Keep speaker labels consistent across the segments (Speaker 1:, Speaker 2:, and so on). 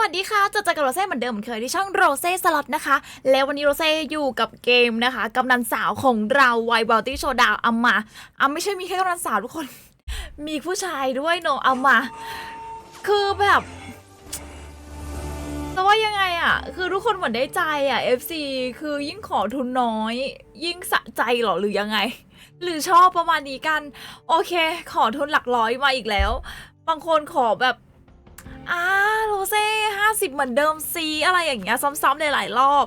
Speaker 1: วัสดีค่ะเจอเจอกับโรเซ่เหมือนเดิมเหมือนเคยที่ช่องโรเซ่สล็อตนะคะ แล้ววันนี้โรเซ่อยู่กับเกมนะคะกำนันสาวของเราไวบอลตี้โชดาวอามาอาไม่ใช่มีแค่กำนันสาวทุกคน มีผู้ชายด้วยเนอะอามา คือแบบแต่ว่ายังไงอะคือทุกคนเหมือนได้ใจอะ FC คือยิ่งขอทุนน้อย ยิ่งสะใจเหรอหรือยังไง หรือชอบประมาณนี้กัน โอเค ขอทุนหลักร้อยมาอีกแล้ว บางคนขอแบบ อ่าโรเซ่ห้าสิบเหมือนเดิมซีอะไรอย่างเงี้ยซ้ำๆในหลายรอบ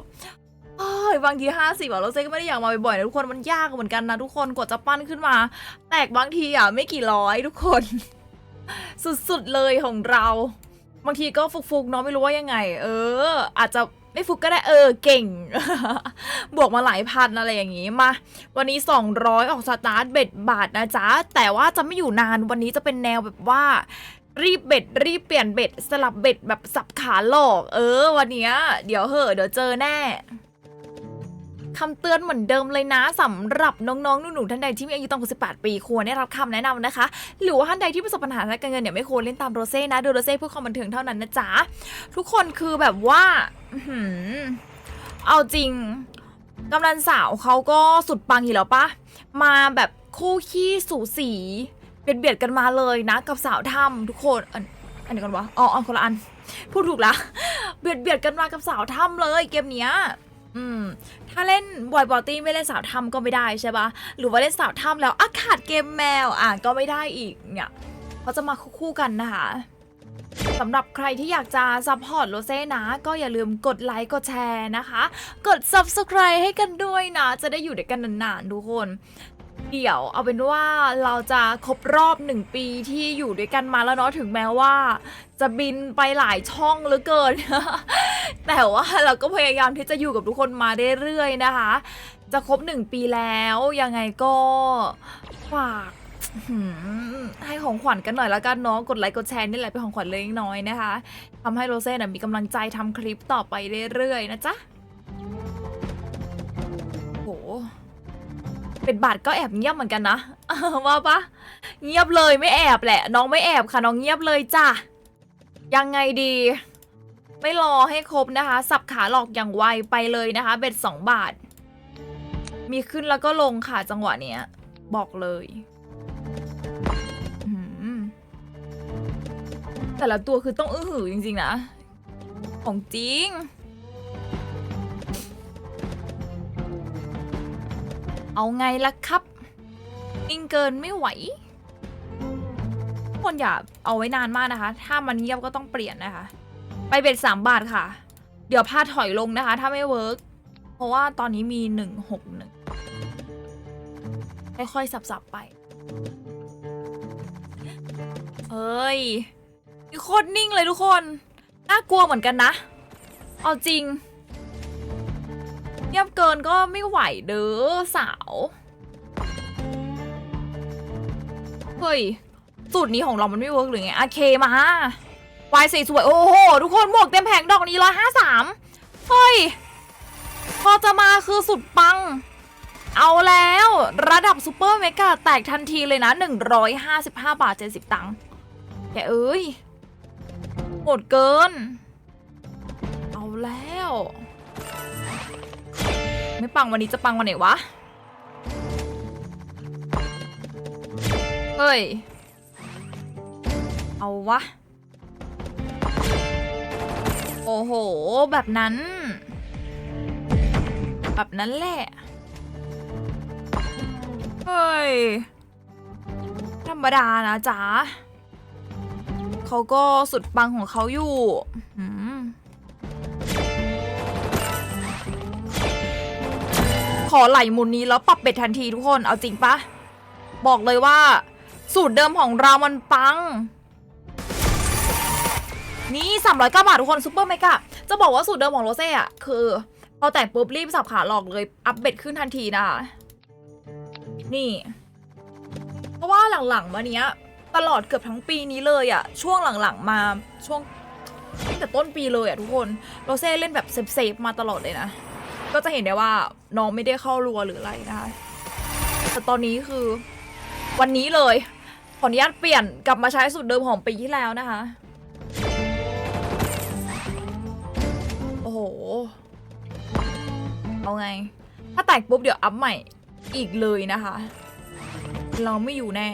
Speaker 1: เอ้ยบางทีห้าสิบอะโรเซ่ก็ไม่ได้อยากมาบ่อยๆนะทุกคนมันยากเหมือนกันนะทุกคนกว่าจะปั้นขึ้นมา แตกบางทีอะไม่กี่ร้อยทุกคน สุดๆเลยของเรา บางทีก็ฟุกๆเนาะไม่รู้ว่ายังไง เออ อาจจะไม่ฟุกก็ได้เออเก่ง บวกมาหลายพันอะไรอย่างงี้มา วันนี้ 200 ออกสตาร์ทเบ็ดบาทนะจ๊ะ แต่ว่าจะไม่อยู่นานวันนี้จะเป็นแนวแบบว่า รีบเบ็ด รีบเปลี่ยนเบ็ด สลับเบ็ดแบบสับขาหลอก เออ วันเนี้ยเดี๋ยวเหอะเดี๋ยวเจอแน่คำเตือนเหมือนเดิมเลยนะสำหรับน้องๆหนูๆท่านใดที่มีอายุต่ำกว่า18 ปีควรได้รับคำแนะนำนะคะ หรือว่าท่านใดที่ประสบปัญหาทางการเงินเนี่ยไม่ควรเล่นตามโรเซ่นะดูโรเซ่เพื่อความบันเทิงเท่านั้นนะจ๊ะทุกคนคือแบบว่าอื้อหือเอาจริงกำลังสาวเขาก็สุดปังอยู่แล้วปะมาแบบคู่ขี้สูสี เบียดเบียดกันมาเลยนะ กับสาวถ้ำทุกคนอันอันเดียวกันวะอ๋ออ๋อคนละอัน พูดถูกละเบียดเบียดกันมากับสาวถ้ำเลยเกมเนี้ยอืมถ้าเล่นบอยบอตี้ไม่เล่นสาวถ้ำก็ไม่ได้ใช่ปะหรือว่าเล่นสาวถ้ำแล้วอาขาดเกมแมวอะก็ไม่ได้อีกเนี่ยเขาจะมาคู่กันนะคะสำหรับใครที่อยากจะซัพพอร์ตโรเซ่นะ ก็อย่าลืมกดไลค์กดแชร์นะคะ กด subscribe ให้กันด้วยนะ จะได้อยู่ด้วยกันนานๆทุกคน เดี๋ยวเอาเป็นว่าเราจะครบรอบหนึ่งปีที่อยู่ด้วยกันมาแล้วเนาะถึงแม้ว่า จะบินไปหลายช่องเหลือเกิน แต่ว่าเราก็พยายามที่จะอยู่กับทุกคนมาเรื่อยๆนะคะ จะครบหนึ่งปีแล้วยังไงก็ฝากให้ของขวัญกันหน่อยและกันเนาะกดไลค์กดแชร์นี่แหละเป็นของขวัญเล็กน้อยนะคะทำให้โรเซ่นะมีกำลังใจทำคลิปต่อไปเรื่อยๆนะจ๊ะโห เป็นบาทก็แอบเงียบเหมือนกันนะว่าปะเงียบเลยไม่แอบแหละ น้องไม่แอบค่ะน้องเงียบเลยจ้ะยังไงดี ไม่รอให้ครบนะคะ สับขาหลอกอย่างไวไปเลยนะคะ เบ็ดสองบาท มีขึ้นแล้วก็ลงค่ะจังหวะเนี้ย บอกเลยแต่ละตัวคือต้องอื้อหือจริงๆนะ ของจริง เอาไงล่ะครับนิ่งเกินไม่ไหวคนอย่าเอาไว้นานมากนะคะ ถ้ามันเงียบก็ต้องเปลี่ยนนะคะ ไปเบ็ดสามบาทค่ะ เดี๋ยวพาถอยลงนะคะ ถ้าไม่เวิร์กเพราะว่าตอนนี้มีหนึ่งหกหนึ่งค่อยๆสับๆไปเฮ้ยโคตรนิ่งเลยทุกคน น่ากลัวเหมือนกันนะ เอาจริงเงียบเกินก็ไม่ไหวเด้อสาว เฮ้ย สูตรนี้ของเรามันไม่เวิร์กหรือไงโอเคมาวายสวย โอ้โห ทุกคนหมวกเต็มแผงดอกนี้ร้อยห้าสามเฮ้ย พอจะมาคือสุดปัง เอาแล้วระดับซูเปอร์เมกาแตกทันทีเลยนะ 155 บาท 70 ตังค์แกเอ้ยโหดเกิน เอาแล้ว ไม่ปังวันนี้จะปังวันไหนวะ เฮ้ย เอาวะ โอ้โห แบบนั้น แบบนั้นแหละ เฮ้ย ธรรมดานะจ๊ะเขาก็สุดปังของเขาอยู่ขอไหลหมุนนี้แล้วปรับเบ็ดทันทีทุกคน เอาจริงปะ บอกเลยว่า สูตรเดิมของเรามันปัง นี่309บาททุกคนซูเปอร์เมกะจะบอกว่าสูตรเดิมของโรเซ่อะคือพอแต่งปุ๊บรีบสับขาหลอกเลย อัพเบ็ดขึ้นทันทีนะคะนี่ เพราะว่าหลังๆมาเนี้ย ตลอดเกือบทั้งปีนี้เลยอะช่วงหลังๆมาช่วงตั้งแต่ต้นปีเลยอะทุกคนโรเซ่เล่นแบบเซฟๆมาตลอดเลยนะ ก็จะเห็นได้ว่าน้องไม่ได้เข้ารัวหรืออะไรนะคะแต่ตอนนี้คือวันนี้เลย ขออนุญาตเปลี่ยนกลับมาใช้สูตรเดิมของปีที่แล้วนะคะ โอ้โห เอาไง ถ้าแตกปุ๊บเดี๋ยวอัพใหม่อีกเลยนะคะ เราไม่อยู่แน่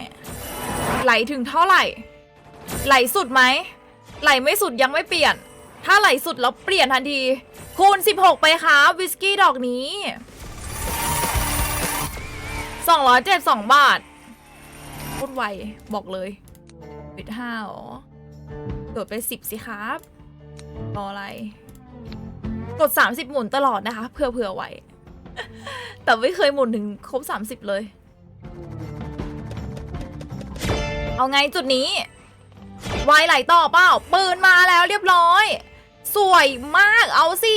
Speaker 1: ไหลถึงเท่าไหร่ ไหลสุดไหม ไหลไม่สุดยังไม่เปลี่ยน ถ้าไหลสุดแล้วเปลี่ยนทันที คูณ 16 ไปค่ะวิสกี้ดอกนี้ 272 บาท พูดไวบอกเลยปิดห้าอ๋อโดดไป10สิครับรออะไร กด30หมุนตลอดนะคะ เพื่อเผื่อไว้ แต่ไม่เคยหมุนถึงครบ30เลย เอาไงจุดนี้วายไหลต่อเปล่า ปืนมาแล้วเรียบร้อย สวยมากเอาสิ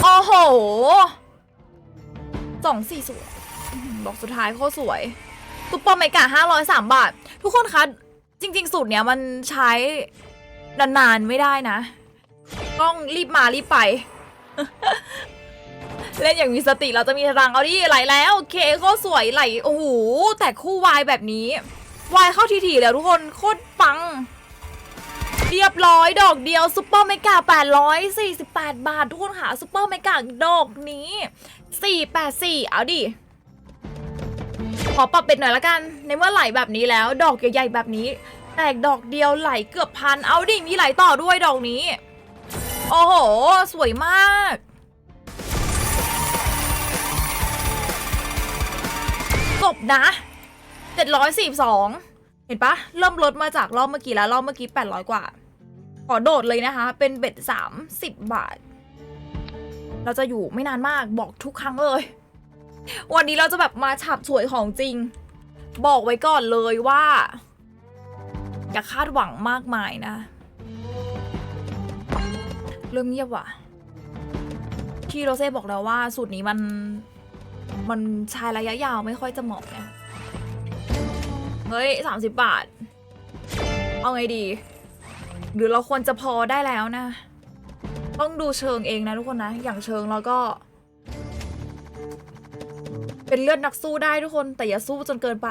Speaker 1: โอ้โหสองสี่สวยบอกสุดท้ายโคตรสวย ซุปเปอร์เมกะห้าร้อยสามบาท ทุกคนคะ จริง ๆ สูตรเนี้ยมันใช้นานๆไม่ได้นะ ต้องรีบมารีบไป เล่นอย่างมีสติเราจะมีรังเอาดิไหลแล้วโอเคโคตรสวยไหล โอ้โห แต่คู่วายแบบนี้ วายเข้าทีๆแล้วทุกคนโคตรปัง เรียบร้อยดอกเดียวซุปเปอร์เมกา848 บาท ทุกคนหาซุปเปอร์เมกาดอกนี้ 484 เอาดิ ขอปรับเป็นหน่อยละกัน ในเมื่อไหลแบบนี้แล้ว ดอกใหญ่ๆแบบนี้ แตกดอกเดียวไหลเกือบพัน เอาดิ มีไหลต่อด้วยดอกนี้ โอ้โห สวยมาก จบนะ 742 เห็นปะ เริ่มลดมาจากรอบเมื่อกี้แล้ว รอบเมื่อกี้ 800 กว่า ขอโดดเลยนะคะ เป็นเบ็ด 30 บาท เราจะอยู่ไม่นานมาก บอกทุกครั้งเลย วันนี้เราจะแบบมาฉับสวยของจริง บอกไว้ก่อนเลยว่า อย่าคาดหวังมากมายนะ เริ่มเงียบว่ะ ที่โรเซ่บอกแล้วว่า สูตรนี้มัน มันใช้ระยะยาวไม่ค่อยจะเหมาะนะเฮ้ยสามสิบบาท เอาไงดี หรือเราควรจะพอได้แล้วนะ ต้องดูเชิงเองนะทุกคนนะ อย่างเชิงเราก็ เป็นเลือดนักสู้ได้ทุกคนแต่อย่าสู้จนเกินไป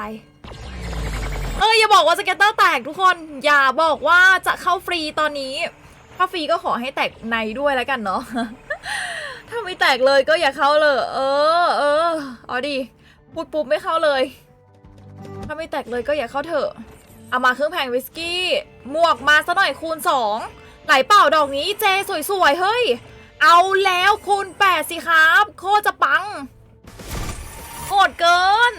Speaker 1: เอ้ยอย่าบอกว่าสเก็ตเตอร์แตกทุกคน อย่าบอกว่าจะเข้าฟรีตอนนี้ ถ้าฟรีก็ขอให้แตกในด้วยแล้วกันเนาะ ถ้าไม่แตกเลยก็อย่าเข้าเลย เออเออเอาดิพูดปุ๊บไม่เข้าเลย ถ้าไม่แตกเลยก็อย่าเข้าเถอะ เอามาเครื่องแพงวิสกี้ หมวกมาซะหน่อยคูณสองไหลเปล่าดอกนี้เจสวยๆเฮ้ย เอาแล้วคูณแปดสิครับ โคตรจะปัง หดเกิน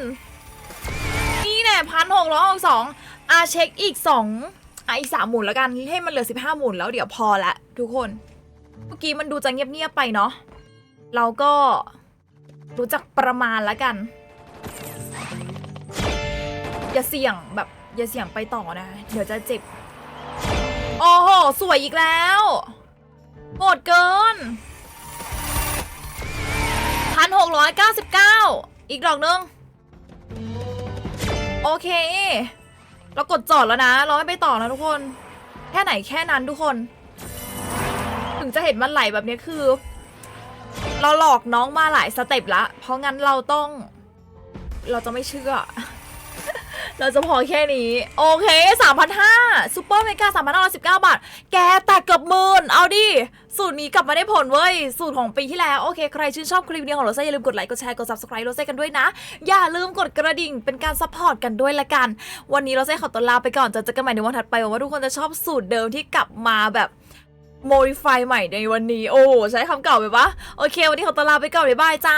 Speaker 1: นี่แน่พันหกร้อยสองอาเช็คอีกสองอะอีกสามหมุนแล้วกัน ให้มันเหลือสิบห้าหมุนแล้วเดี๋ยวพอละทุกคน เมื่อกี้มันดูจะเงียบๆไปเนาะเราก็รู้จักประมาณแล้วกัน อย่าเสี่ยงแบบอย่าเสี่ยงไปต่อนะ เดี๋ยวจะเจ็บ โอ้โห สวยอีกแล้วโหดเกินพันหกร้อยเก้าสิบเก้า อีกดอกนึง โอเค เรากดจอดแล้วนะ เราไม่ไปต่อนะทุกคน แค่ไหนแค่นั้นทุกคน ถึงจะเห็นมันไหลแบบนี้คือ เราหลอกน้องมาหลายสเต็ปละ เพราะงั้นเราต้อง เราจะไม่เชื่อ เราจะพอแค่นี้ โอเคสามพันห้าซูเปอร์เมกาสามพันห้าร้อยสิบเก้าบาท แกแต่เกือบหมื่นเอาดิ สูตรนี้กลับมาได้ผลเว้ย สูตรของปีที่แล้ว โอเค ใครชื่นชอบคลิปนี้ของโรเซ่อย่าลืมกดไลค์ กดแชร์ กด subscribe โรเซ่กันด้วยนะ อย่าลืมกดกระดิ่งเป็นการซัพพอร์ตกันด้วยละกัน วันนี้โรเซ่ขอตัวลาไปก่อนเจอกันใหม่ในวันถัดไปหวังว่าทุกคนจะชอบสูตรเดิมที่กลับมาแบบโมดิฟายใหม่ในวันนี้ โอ้ใช้คำเก่าไปปะโอเค วันนี้ขอตัวลาไปก่อนบ๊ายบายจ้า